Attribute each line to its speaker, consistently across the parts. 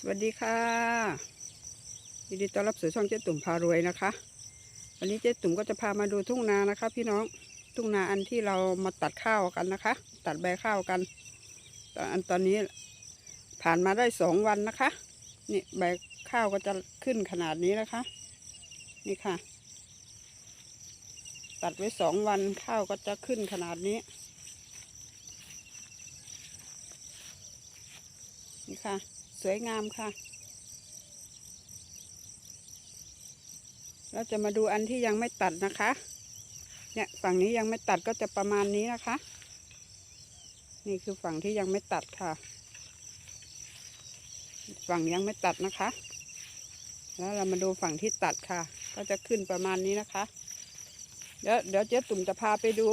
Speaker 1: สวัสดีค่ะยินดีต้อนรับสู่ช่องเจ๊ตุ่มพารวยนะคะ วันนี้เจ๊ตุ่มก็จะพามาดูทุ่งนานะคะ พี่น้องทุ่งนาอันที่เรามาตัดข้าวกันนะคะ ตัดใบข้าวกันตอนอันตอนนี้ผ่านมาได้สองวันนะคะนี่ใบข้าวก็จะขึ้นขนาดนี้นะคะ นี่ค่ะ ตัดไว้สองวันข้าวก็จะขึ้นขนาดนี้ นี่ค่ะ สวยงามค่ะ เราจะมาดูอันที่ยังไม่ตัดนะคะ เนี่ยฝั่งนี้ยังไม่ตัดก็จะประมาณนี้นะคะ นี่คือฝั่งที่ยังไม่ตัดค่ะ ฝั่งยังไม่ตัดนะคะ แล้วเรามาดูฝั่งที่ตัดค่ะ ก็จะขึ้นประมาณนี้นะคะ เดี๋ยวเดี๋ยวเจ๊ตุ่มจะพาไปดู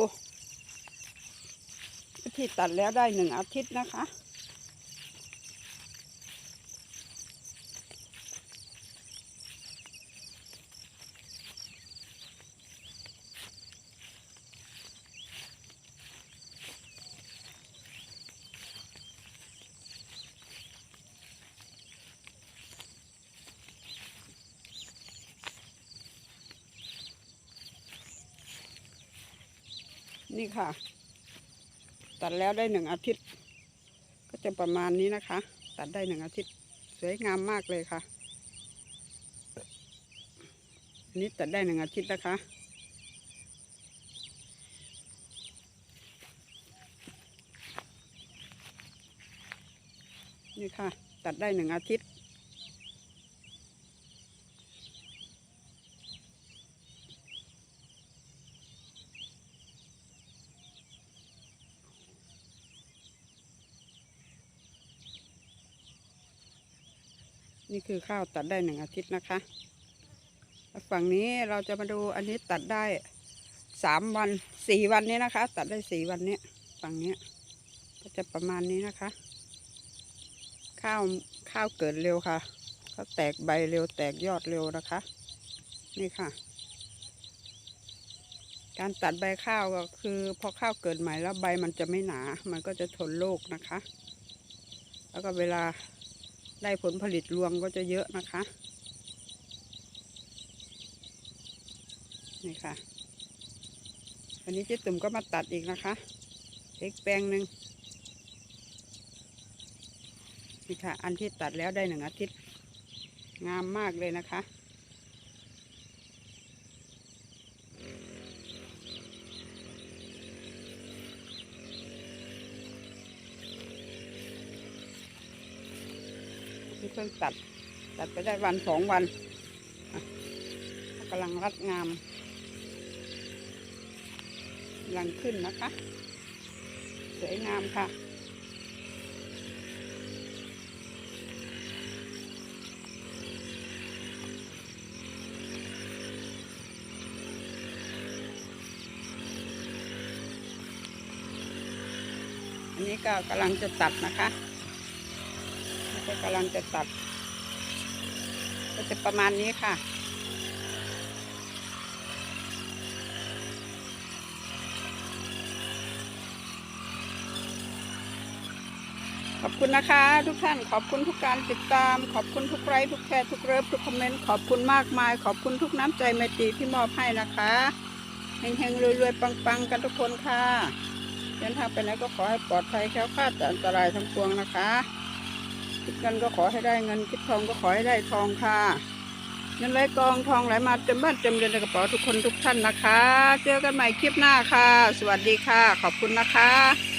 Speaker 1: ที่ตัดแล้วได้หนึ่งอาทิตย์นะคะ นี่ค่ะ ตัดแล้วได้หนึ่งอาทิตย์ ก็จะประมาณนี้นะคะ ตัดได้หนึ่งอาทิตย์ สวยงามมากเลยค่ะนนี้ตัดได้หนึ่งอาทิตย์นะคะนี่ค่ะ ตัดได้หนึ่งอาทิตย์ นี่คือข้าวตัดได้หนึ่งอาทิตย์นะคะ ฝั่งนี้เราจะมาดูอันนี้ตัดได้สามวันสี่วันนี้นะคะ ตัดได้สี่วันนี้ฝั่งนี้ก็จะประมาณนี้นะคะ ข้าวข้าวเกิดเร็วค่ะเขาแตกใบเร็วแตกยอดเร็วนะคะ นี่ค่ะ การตัดใบข้าวก็คือพอข้าวเกิดใหม่แล้วใบมันจะไม่หนา มันก็จะทนโรคนะคะ แล้วก็เวลา ได้ผลผลิตรวงก็จะเยอะนะคะ นี่ค่ะ วันนี้เจ๊ตุ่มก็มาตัดอีกนะคะอีกแปลงหนึ่งนี่ค่ะ อันที่ตัดแล้วได้หนึ่งอาทิตย์ งามมากเลยนะคะ เพิ่งตัด ตัดไปได้วันสองวันกำลังรัดงามกำลังขึ้นนะคะ สวยงามค่ะอันนี้ก็กำลังจะตัดนะคะ ก็กำลังจะตัด ก็จะประมาณนี้ค่ะ ขอบคุณนะคะ ทุกท่านขอบคุณทุกการติดตาม ขอบคุณทุกไลค์ทุกแชร์ทุกเลิฟทุกคอมเมนต์ขอบคุณมากมาย ขอบคุณทุกน้ำใจไมตรีที่มอบให้นะคะเฮงๆรวยๆปังๆ กันทุกคนค่ะเดินทางไปไหนก็ขอให้ปลอดภัยแคล้วคลาดจากอันตรายทั้งปวงนะคะ คิดเงินก็ขอให้ได้เงิน คิดทองก็ขอให้ได้ทองค่ะเงินไหลกองทองไหลมาเต็มบ้านเต็มเรือนในกระเป๋าทุกคนทุกท่านนะคะ เจอกันใหม่คลิปหน้าค่ะ สวัสดีค่ะ ขอบคุณนะคะ